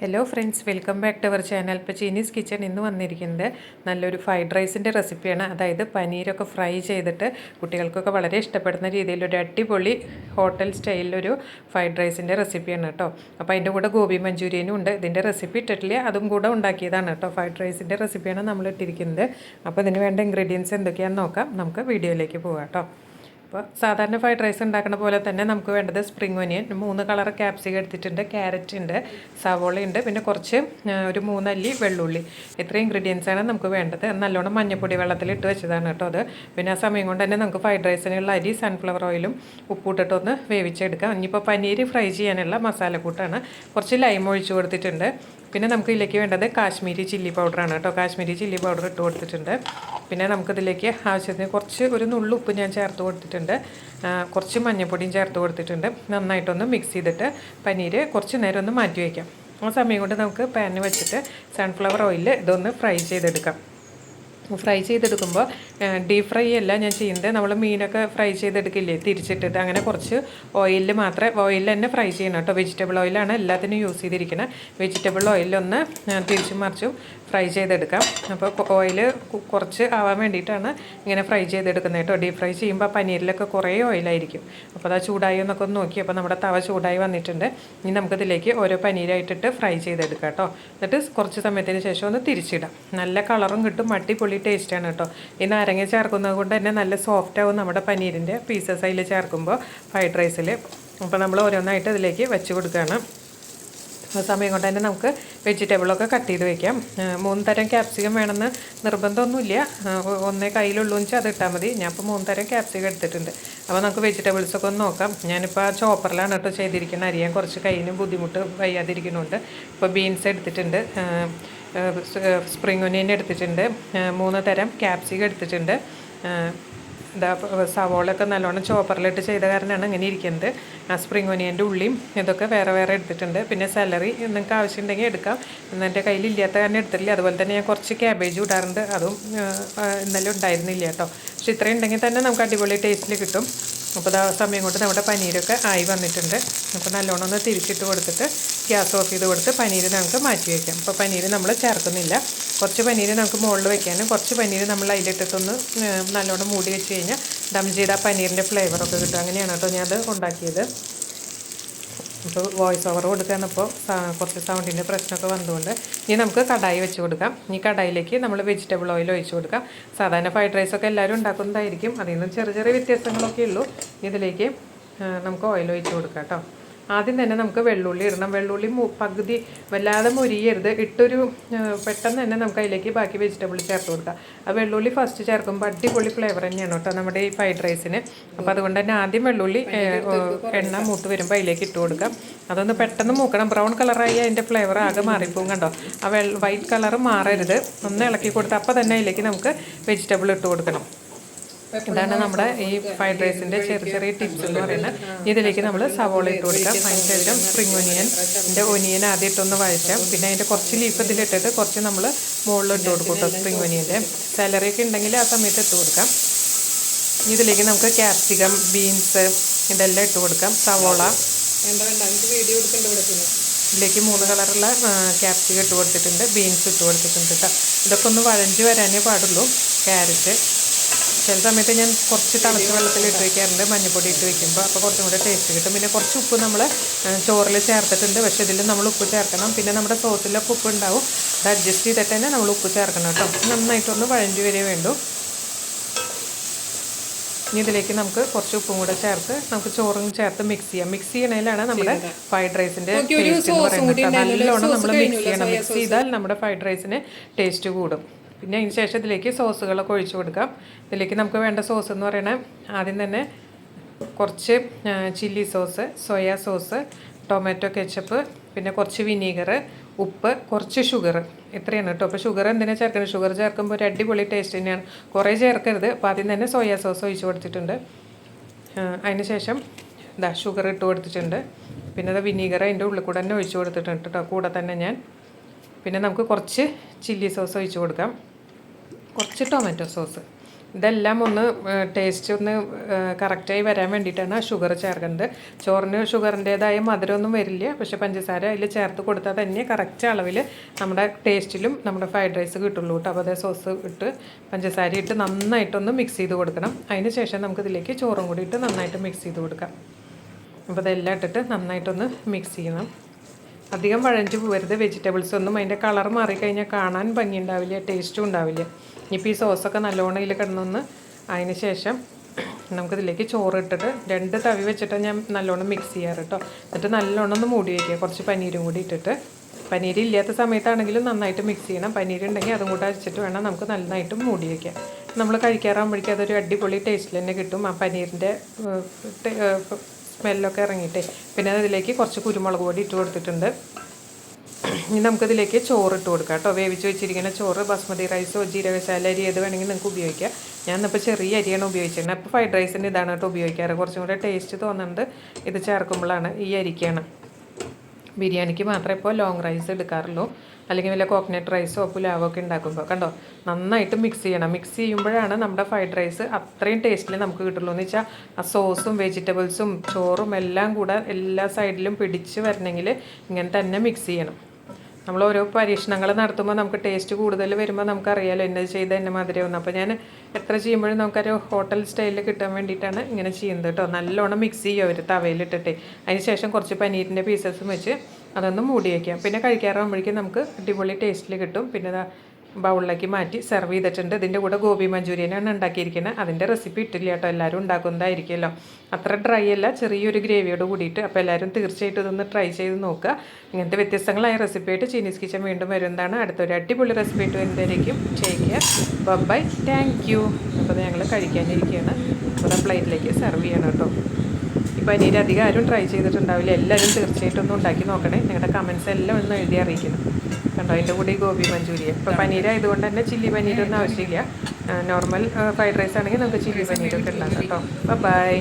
Hello friends welcome back to our channel ഇപ്പോൾ Chinese kitchen ഇന്ന് വന്നിരിക്കുന്നത് നല്ലൊരു ഫ്രൈഡ് റൈസിന്റെ റെസിപ്പിയാണ് അതായത് പനീരൊക്കെ ഫ്രൈ ചെയ്തിട്ട് കുട്ടികൾക്കൊക്കെ വളരെ ഇഷ്ടപ്പെടുന്ന രീതിയിൽ ഒരു അടിപൊളി ഹോട്ടൽ സ്റ്റൈലിലൊരു ഫ്രൈഡ് റൈസിന്റെ റെസിപ്പിയാണ് കേട്ടോ. അപ്പോൾ അതിന്റെ കൂടെ ഗോബി മഞ്ചൂരിയനും ഉണ്ട്. ഇതിന്റെ റെസിപ്പി ഇട്ടിട്ടില്ല. അതും കൂടെ ഉണ്ടാക്കിയതാണ് കേട്ടോ. ഫ്രൈഡ് റൈസിന്റെ റെസിപ്പിയാണ് നമ്മൾ ഇട്ടിരിക്കുന്നത്. അപ്പോൾ ഇതിന് വേണ്ട ഇൻഗ്രീഡിയൻസ് എന്തൊക്കെയാണെന്ന് നോക്കാം. നമുക്ക് വീഡിയോയിലേക്ക് പോകാം കേട്ടോ. അപ്പോൾ സാധാരണ ഫ്രൈഡ് റൈസ് ഉണ്ടാക്കുന്ന പോലെ തന്നെ നമുക്ക് വേണ്ടത് സ്പ്രിംഗ് ഒനിയൻ മൂന്ന് കളർ ക്യാപ്സിക എടുത്തിട്ടുണ്ട് ക്യാരറ്റ് ഉണ്ട് സവോള ഉണ്ട് പിന്നെ കുറച്ച് ഒരു മൂന്നല്ലി വെള്ളുള്ളി. ഇത്രയും ഇൻഗ്രീഡിയൻസ് ആണ് നമുക്ക് വേണ്ടത്. നല്ലോണം മഞ്ഞപ്പൊടി വെള്ളത്തിൽ ഇട്ട് വെച്ചതാണ് കേട്ടോ അത്. പിന്നെ ആ സമയം കൊണ്ട് തന്നെ നമുക്ക് ഫ്രൈഡ് റൈസിനുള്ള അരി സൺഫ്ലവർ ഓയിലും ഉപ്പിട്ടിട്ടൊന്ന് വേവിച്ചെടുക്കാം. ഇനിയിപ്പോൾ പനീർ ഫ്രൈ ചെയ്യാനുള്ള മസാലക്കൂട്ടാണ്. കുറച്ച് ലൈം ഒഴിച്ചു കൊടുത്തിട്ടുണ്ട്. പിന്നെ നമുക്ക് ഇതിലേക്ക് വേണ്ടത് കാശ്മീരി ചില്ലി പൗഡറാണ് കേട്ടോ. കാശ്മീരി ചില്ലി പൗഡർ ഇട്ട് കൊടുത്തിട്ടുണ്ട്. പിന്നെ നമുക്കിതിലേക്ക് ആവശ്യത്തിന് കുറച്ച് ഒരു നുള്ളുപ്പ് ഞാൻ ചേർത്ത് കൊടുത്തിട്ടുണ്ട്. കുറച്ച് മഞ്ഞൾപ്പൊടിയും ചേർത്ത് കൊടുത്തിട്ടുണ്ട്. നന്നായിട്ടൊന്ന് മിക്സ് ചെയ്തിട്ട് പനീര് കുറച്ച് നേരം ഒന്ന് മാറ്റി വയ്ക്കാം. ആ സമയം കൊണ്ട് നമുക്ക് പാനിൽ വെച്ചിട്ട് സൺഫ്ലവർ ഓയിലിൽ ഇതൊന്ന് ഫ്രൈ ചെയ്തെടുക്കാം. ഫ്രൈ ചെയ്തെടുക്കുമ്പോൾ ഡീപ് ഫ്രൈ അല്ല ഞാൻ ചെയ്യുന്നത് നമ്മൾ മീനൊക്കെ ഫ്രൈ ചെയ്തെടുക്കില്ലേ തിരിച്ചിട്ടിട്ട്. അങ്ങനെ കുറച്ച് ഓയിലിൽ മാത്രമേ ഓയിലിൽ തന്നെ ഫ്രൈ ചെയ്യണം കേട്ടോ. വെജിറ്റബിൾ ഓയിലാണ് എല്ലാത്തിനും യൂസ് ചെയ്തിരിക്കുന്നത് വെജിറ്റബിൾ ഓയിലൊന്ന് തിരിച്ചും മറിച്ചും ഫ്രൈ ചെയ്തെടുക്കാം. അപ്പോൾ ഓയിൽ കുറച്ച് ആവാൻ വേണ്ടിയിട്ടാണ് ഇങ്ങനെ ഫ്രൈ ചെയ്തെടുക്കുന്നത് കേട്ടോ. ഡീപ് ഫ്രൈ ചെയ്യുമ്പോൾ പനീരിലൊക്കെ കുറേ ഓയിലായിരിക്കും അപ്പോൾ അത് ചൂടായി എന്നൊക്കെ ഒന്ന് നോക്കി. അപ്പോൾ നമ്മുടെ തവ ചൂടായി വന്നിട്ടുണ്ട്. ഇനി നമുക്കിതിലേക്ക് ഓരോ പനീരായിട്ടിട്ട് ഫ്രൈ ചെയ്തെടുക്കാം കേട്ടോ. എന്നിട്ട് കുറച്ച് സമയത്തിന് ശേഷം ഒന്ന് തിരിച്ചിടാം. നല്ല കളറും കിട്ടും അടിപൊളി ടേസ്റ്റാണ് കേട്ടോ. ഈ നാരങ്ങ ചേർക്കുന്നത് കൊണ്ട് തന്നെ നല്ല സോഫ്റ്റ് ആവും നമ്മുടെ പനീരിന്റെ പീസസ് അതിൽ ചേർക്കുമ്പോൾ. ഫ്രൈഡ് റൈസിൽ അപ്പോൾ നമ്മൾ ഓരോന്നായിട്ട് ഇതിലേക്ക് വെച്ച് കൊടുക്കുകയാണ്. ആ സമയം കൊണ്ട് തന്നെ നമുക്ക് വെജിറ്റബിളൊക്കെ കട്ട് ചെയ്ത് വയ്ക്കാം മൂന്ന് തരം ക്യാപ്സിക്കം വേണമെന്ന് നിർബന്ധമൊന്നുമില്ല. ഒന്നേ കയ്യിലുള്ളൂ വെച്ചാൽ അത് ഇട്ടാൽ മതി. ഞാൻ ഇപ്പോൾ മൂന്ന് തരം ക്യാപ്സിക്കം എടുത്തിട്ടുണ്ട്. അപ്പോൾ നമുക്ക് വെജിറ്റബിൾസൊക്കെ ഒന്ന് നോക്കാം. ഞാനിപ്പോൾ ആ ചോപ്പറിലാണ് കേട്ടോ ചെയ്തിരിക്കുന്നത്. അറിയാൻ കുറച്ച് കയ്യിന് ബുദ്ധിമുട്ട് വയ്യാതിരിക്കുന്നുണ്ട്. ഇപ്പോൾ ബീൻസ് എടുത്തിട്ടുണ്ട്. ആ, ആ, സ്- ആ, സ്പ്രിംഗ് ഒനിയൻ എടുത്തിട്ടുണ്ട്. മൂന്ന് തരം ക്യാപ്സിക്കം എടുത്തിട്ടുണ്ട്. ഇതാ സവോളൊക്കെ നല്ലോണം ചോപ്പറിലിട്ട് ചെയ്ത കാരണമാണ് ഇങ്ങനെ ഇരിക്കുന്നത്. ആ സ്പ്രിംഗ് ഒനിയന്റെ ഉള്ളിയും ഇതൊക്കെ വേറെ വേറെ എടുത്തിട്ടുണ്ട്. പിന്നെ സാലറി നിങ്ങൾക്ക് ആവശ്യമുണ്ടെങ്കിൽ എടുക്കാം. എന്റെ കയ്യിൽ ഇല്ലാത്ത കാരണം എടുത്തിട്ടില്ല. അതുപോലെ തന്നെ ഞാൻ കുറച്ച് ക്യാബേജ് ഇടാറുണ്ട്. അതും ഇന്നലെ ഉണ്ടായിരുന്നില്ല കേട്ടോ. പക്ഷെ ഇത്രയും ഉണ്ടെങ്കിൽ തന്നെ നമുക്ക് അടിപൊളി ടേസ്റ്റിൽ കിട്ടും. അപ്പോൾ ആ സമയം കൊണ്ട് നമ്മുടെ പനീരൊക്കെ ആയി വന്നിട്ടുണ്ട്. അപ്പോൾ നല്ലോണം ഒന്ന് തിരിച്ചിട്ട് കൊടുത്തിട്ട് ഗ്യാസ് ഓഫ് ചെയ്ത് കൊടുത്ത് പനീർ നമുക്ക് മാറ്റി വയ്ക്കാം. അപ്പോൾ പനീർ നമ്മൾ ചേർക്കുന്നില്ല. കുറച്ച് പനീര് നമുക്ക് മുകളിൽ വയ്ക്കാനും കുറച്ച് പനീര് നമ്മൾ അതിലിട്ടിട്ടൊന്ന് നല്ലോണം മൂടി വെച്ച് കഴിഞ്ഞാൽ ദം ചെയ്ത ആ പനീറിന്റെ ഫ്ലേവറൊക്കെ കിട്ടും. അങ്ങനെയാണ് കേട്ടോ ഞാനത് ഉണ്ടാക്കിയത്. ഇപ്പോൾ വോയിസ് ഓവർ കൊടുക്കാനപ്പോൾ കുറച്ച് സൗണ്ടിന്റെ പ്രശ്നമൊക്കെ വന്നതുകൊണ്ട്. ഇനി നമുക്ക് കടായി വെച്ച് കൊടുക്കാം. ഈ കടായിലേക്ക് നമ്മൾ വെജിറ്റബിൾ ഓയിൽ ഒഴിച്ച് കൊടുക്കാം. സാധാരണ ഫ്രൈഡ് റൈസൊക്കെ എല്ലാവരും ഉണ്ടാക്കുന്നതായിരിക്കും. അതിൽ നിന്ന് ചെറിയ ചെറിയ വ്യത്യാസങ്ങളൊക്കെ ഉള്ളൂ. ഇതിലേക്ക് നമുക്ക് ഓയിൽ ഒഴിച്ച് കൊടുക്കാം കേട്ടോ. ആദ്യം തന്നെ നമുക്ക് വെള്ളുള്ളി ഇടണം. വെള്ളുള്ളി പകുതി വല്ലാതെ മുരിയരുത്. ഇട്ടൊരു പെട്ടെന്ന് തന്നെ നമുക്ക് അതിലേക്ക് ബാക്കി വെജിറ്റബിൾ ചേർത്ത് കൊടുക്കാം. ആ വെള്ളുള്ളി ഫസ്റ്റ് ചേർക്കുമ്പോൾ അടിപൊളി ഫ്ലേവർ തന്നെയാണ് കേട്ടോ നമ്മുടെ ഈ ഫ്രൈഡ് റൈസിന് അപ്പോൾ അതുകൊണ്ട് തന്നെ ആദ്യം വെള്ളുള്ളി എണ്ണ മൂത്ത് വരുമ്പോൾ അതിലേക്ക് ഇട്ട് കൊടുക്കാം. അതൊന്ന് പെട്ടെന്ന് മൂക്കണം. ബ്രൗൺ കളറായി അതിന്റെ ഫ്ലേവർ ആകെ മാറിപ്പോകും കണ്ടോ? ആ വൈറ്റ് കളർ മാറരുത്. ഒന്ന് ഇളക്കി കൊടുത്ത് അപ്പോൾ തന്നെ അതിലേക്ക് നമുക്ക് വെജിറ്റബിൾ ഇട്ട് കൊടുക്കണം. ഇതാണ് നമ്മുടെ ഈ ഫ്രൈഡ് റൈസിന്റെ ചെറിയ ചെറിയ ടിപ്സ് എന്ന് പറയുന്നത്. ഇതിലേക്ക് നമ്മൾ സവോള ഇട്ട് കൊടുക്കാം. അതിന് ശേഷം സ്പ്രിംഗ് ഒനിയൻ എന്റെ ഒനിയൻ ആദ്യം ഇട്ടൊന്ന് വഴറ്റാം. പിന്നെ അതിന്റെ കുറച്ച് ലീഫ് ഇതിലിട്ടിട്ട് കുറച്ച് നമ്മൾ മുകളിൽ ഇട്ട് കൊടുക്കും കേട്ടോ സ്പ്രിംഗ് ഒനിയന്റെ സാലറിയൊക്കെ ഉണ്ടെങ്കിൽ ആ സമയത്ത് ഇട്ട് കൊടുക്കാം. ഇതിലേക്ക് നമുക്ക് ക്യാപ്സിക്കം ബീൻസ് ഇതെല്ലാം ഇട്ട് കൊടുക്കാം. സവോള. ഇതിലേക്ക് മൂന്ന് കളറുള്ള ക്യാപ്സിക്കം ഇട്ട് കൊടുത്തിട്ടുണ്ട്. ബീൻസ് ഇട്ട് കൊടുത്തിട്ടുണ്ട് കേട്ടോ. ഇതൊക്കെ ഒന്ന് വഴഞ്ച് വരാനേ പാടുള്ളൂ. ക്യാരറ്റ് ചില സമയത്ത് ഞാൻ കുറച്ച് തണുത്ത വെള്ളത്തിൽ ഇട്ട് വയ്ക്കാറുണ്ട് മഞ്ഞൾപ്പൊടി ഇട്ട് വയ്ക്കുമ്പോൾ അപ്പോൾ കുറച്ചും കൂടെ ടേസ്റ്റ് കിട്ടും. പിന്നെ കുറച്ച് ഉപ്പ് നമ്മൾ ചോറിൽ ചേർത്തിട്ടുണ്ട്. പക്ഷേ ഇതിൽ നമ്മൾ ഉപ്പ് ചേർക്കണം. പിന്നെ നമ്മുടെ സോസിലൊക്കെ ഉപ്പ് ഉണ്ടാവും. അത് അഡ്ജസ്റ്റ് ചെയ്തിട്ട് തന്നെ നമ്മൾ ഉപ്പ് ചേർക്കണം കേട്ടോ. നന്നായിട്ടൊന്ന് വഴഞ്ചു വരെ വേണ്ടു. ഇനി ഇതിലേക്ക് നമുക്ക് കുറച്ച് ഉപ്പും കൂടെ ചേർത്ത് നമുക്ക് ചോറും ചേർത്ത് മിക്സ് ചെയ്യാം. മിക്സ് ചെയ്യണേലാണ് നമ്മുടെ ഫ്രൈഡ് റൈസിന്റെ ടേസ്റ്റ് എന്ന് പറയുന്നത്. നല്ലോണം നമ്മൾ മിക്സ് ചെയ്യണം. മിക്സ് ചെയ്താൽ നമ്മുടെ ഫ്രൈഡ് റൈസിന് ടേസ്റ്റ് കൂടും. പിന്നെ അതിന് ശേഷം ഇതിലേക്ക് സോസുകളൊക്കെ ഒഴിച്ചു കൊടുക്കാം. ഇതിലേക്ക് നമുക്ക് വേണ്ട സോസ് എന്ന് പറയുന്നത് ആദ്യം തന്നെ കുറച്ച് chilli sauce soya sauce tomato ketchup പിന്നെ കുറച്ച് വിനീഗർ ഉപ്പ് കുറച്ച് ഷുഗർ. ഇത്രയാണ് കേട്ടോ. അപ്പോൾ ഷുഗർ എന്തിനാണ് ചേർക്കുന്നത്? ഷുഗർ ചേർക്കുമ്പോൾ ഒരു അടിപൊളി ടേസ്റ്റ് തന്നെയാണ്. കുറേ ചേർക്കരുത്. അപ്പോൾ ആദ്യം തന്നെ സോയാ സോസ് ഒഴിച്ചു കൊടുത്തിട്ടുണ്ട്. അതിന് ശേഷം ഇതാ ഷുഗർ ഇട്ട് കൊടുത്തിട്ടുണ്ട്. പിന്നെ അത് വിനീഗർ അതിന്റെ ഉള്ളിൽ കൂടെ തന്നെ ഒഴിച്ച് കൊടുത്തിട്ടുണ്ട് കേട്ടോ. കൂടെ തന്നെ ഞാൻ. പിന്നെ നമുക്ക് കുറച്ച് ചില്ലി സോസ് ഒഴിച്ച് കൊടുക്കാം. കുറച്ച് ടൊമാറ്റോ സോസ് ഇതെല്ലാം ഒന്ന് ടേസ്റ്റ് ഒന്ന് കറക്റ്റായി വരാൻ വേണ്ടിയിട്ടാണ് ആ ഷുഗർ ചേർക്കുന്നത്. ചോറിന് ഷുഗറിന്റേതായ മധുരമൊന്നും വരില്ല. പക്ഷെ പഞ്ചസാര അതിൽ ചേർത്ത് കൊടുത്താൽ തന്നെ കറക്റ്റ് അളവിൽ നമ്മുടെ ടേസ്റ്റിലും നമ്മുടെ ഫ്രൈഡ് റൈസ് കിട്ടുള്ളൂ കേട്ടോ. അപ്പോൾ അതേ സോസ് ഇട്ട് പഞ്ചസാര ഇട്ട് നന്നായിട്ടൊന്ന് മിക്സ് ചെയ്ത് കൊടുക്കണം. അതിന് ശേഷം നമുക്ക് ഇതിലേക്ക് ചോറും കൂടി ഇട്ട് നന്നായിട്ട് മിക്സ് ചെയ്ത് കൊടുക്കാം. അപ്പോൾ അതെല്ലാം ഇട്ടിട്ട് നന്നായിട്ടൊന്ന് മിക്സ് ചെയ്യണം. അധികം വഴഞ്ഞു പോകരുത്. വെജിറ്റബിൾസ് ഒന്നും അതിന്റെ കളർ മാറിക്കഴിഞ്ഞാൽ കാണാൻ ഭംഗി ഉണ്ടാവില്ല ടേസ്റ്റും ഉണ്ടാവില്ല. ഇനിയിപ്പോൾ ഈ സോസൊക്കെ നല്ലോണം ഇതിൽ കിടന്നൊന്ന് അതിന് ശേഷം നമുക്കിതിലേക്ക് ചോറ് ഇട്ടിട്ട് രണ്ട് തവി വെച്ചിട്ട് ഞാൻ നല്ലോണം മിക്സ് ചെയ്യാറ് കേട്ടോ എന്നിട്ട് നല്ലോണം ഒന്ന് മൂടി വയ്ക്കുക കുറച്ച് പനീരും കൂടി ഇട്ടിട്ട്. പനീർ ഇല്ലാത്ത സമയത്താണെങ്കിലും നന്നായിട്ട് മിക്സ് ചെയ്യണം. പനീർ ഉണ്ടെങ്കിൽ അതും കൂടെ അരച്ചിട്ട് വേണം നമുക്ക് നന്നായിട്ട് മൂടി വയ്ക്കാം നമ്മൾ കഴിക്കാറാകുമ്പോഴേക്കും അതൊരു അടിപൊളി ടേസ്റ്റിൽ തന്നെ കിട്ടും. ആ പനീരിന്റെ സ്മെല്ലൊക്കെ ഇറങ്ങിയിട്ടേ. പിന്നെ അതിലേക്ക് കുറച്ച് കുരുമുളക് പൊടി ഇട്ട് കൊടുത്തിട്ടുണ്ട്. ഇനി നമുക്കതിലേക്ക് ചോറ് ഇട്ട് കൊടുക്കാം കേട്ടോ. വേവിച്ച് വെച്ചിരിക്കുന്ന ചോറ് ബസ്മതി റൈസോ ജീരകശാല അരി ഏത് വേണമെങ്കിൽ നിങ്ങൾക്ക് ഉപയോഗിക്കാം. ഞാൻ ഇന്നിപ്പോൾ ചെറിയ അരിയാണ് ഉപയോഗിച്ചിരുന്നത്. അപ്പോൾ ഫ്രൈഡ് റൈസിന്റെ ഇതാണ് കേട്ടോ ഉപയോഗിക്കാറ്. കുറച്ചും കൂടെ ടേസ്റ്റ് തോന്നുന്നത് ഇത് ചേർക്കുമ്പോഴാണ് ഈ അരിക്കാണ്. ബിരിയാണിക്ക് മാത്രമേ ഇപ്പോൾ ലോങ് റൈസ് എടുക്കാറുള്ളൂ. അല്ലെങ്കിൽ വല്ല കോക്കനട്ട് റൈസോ പുലാവോ ഒക്കെ ഉണ്ടാക്കുമ്പോൾ കണ്ടോ? നന്നായിട്ട് മിക്സ് ചെയ്യണം. മിക്സ് ചെയ്യുമ്പോഴാണ് നമ്മുടെ ഫ്രൈഡ് റൈസ് അത്രയും ടേസ്റ്റിൽ നമുക്ക് കിട്ടുള്ളൂ. എന്ന് വെച്ചാൽ ആ സോസും വെജിറ്റബിൾസും ചോറും എല്ലാം കൂടെ എല്ലാ സൈഡിലും പിടിച്ച് വരണമെങ്കിൽ ഇങ്ങനെ തന്നെ മിക്സ് ചെയ്യണം. നമ്മൾ ഓരോ പരീക്ഷണങ്ങൾ നടത്തുമ്പോൾ നമുക്ക് ടേസ്റ്റ് കൂടുതൽ വരുമ്പോൾ നമുക്കറിയാലോ എന്നത് ചെയ്ത് എന്നെ വന്നു അപ്പോൾ ഞാൻ എത്ര ചെയ്യുമ്പോഴും നമുക്കൊരു ഹോട്ടൽ സ്റ്റൈലിൽ കിട്ടാൻ വേണ്ടിയിട്ടാണ് ഇങ്ങനെ ചെയ്യുന്നത് കേട്ടോ. നല്ലോണം മിക്സ് ചെയ്യുക ഒരു തവയിലിട്ടിട്ട്. അതിന് ശേഷം കുറച്ച് പനീരിന്റെ പീസസും വെച്ച് അതൊന്ന് മൂടി വയ്ക്കാം പിന്നെ കഴിക്കാറാകുമ്പോഴേക്കും നമുക്ക് അടിപൊളി ടേസ്റ്റിൽ കിട്ടും. പിന്നെ ബൗളിലേക്ക് മാറ്റി സെർവ് ചെയ്തിട്ടുണ്ട്. ഇതിന്റെ കൂടെ ഗോപി മഞ്ചൂരിയനാണ് ഉണ്ടാക്കിയിരിക്കുന്നത്. അതിന്റെ റെസിപ്പി ഇട്ടില്ല കേട്ടോ. എല്ലാവരും ഉണ്ടാക്കുന്നതായിരിക്കുമല്ലോ. അത്ര ഡ്രൈ അല്ല ചെറിയൊരു ഗ്രേവിയോട് കൂടിയിട്ട്. അപ്പോൾ എല്ലാവരും തീർച്ചയായിട്ടും ഇതൊന്ന് ട്രൈ ചെയ്ത് നോക്കുക. ഇങ്ങനത്തെ വ്യത്യസ്തങ്ങളായ റെസിപ്പി ആയിട്ട് ചീനീസ് കിച്ചൻ വീണ്ടും വരുന്നതാണ്. അടുത്തൊരു അടിപൊളി റെസിപ്പി ആയിട്ട് വരുന്നതായിരിക്കും. ചെയ്യുക ബൈ താങ്ക് യു അപ്പോൾ ഞങ്ങൾ കഴിക്കാനിരിക്കുകയാണ്. അപ്പോൾ പ്ലേറ്റിലേക്ക് സെർവ് ചെയ്യണം കേട്ടോ. പനീർ അധികം ആരും ട്രൈ ചെയ്തിട്ടുണ്ടാവില്ല. എല്ലാവരും തീർച്ചയായിട്ടും ഒന്ന് ഉണ്ടാക്കി നോക്കണേ. നിങ്ങളുടെ കമൻസ് എല്ലാം ഒന്ന് എഴുതി അറിയിക്കണം. കണ്ടോ? അതിന്റെ കൂടെ ഗോബി മഞ്ചൂരിയൻ ഇപ്പോൾ പനീർ ആയതുകൊണ്ട് തന്നെ ചില്ലി പനീരൊന്നും ആവശ്യമില്ല. നോർമൽ ഫ്രൈഡ് റൈസ് ആണെങ്കിൽ നമുക്ക് ചില്ലി പനീരൊക്കെ ഉണ്ടാക്കാം കേട്ടോ. ബൈ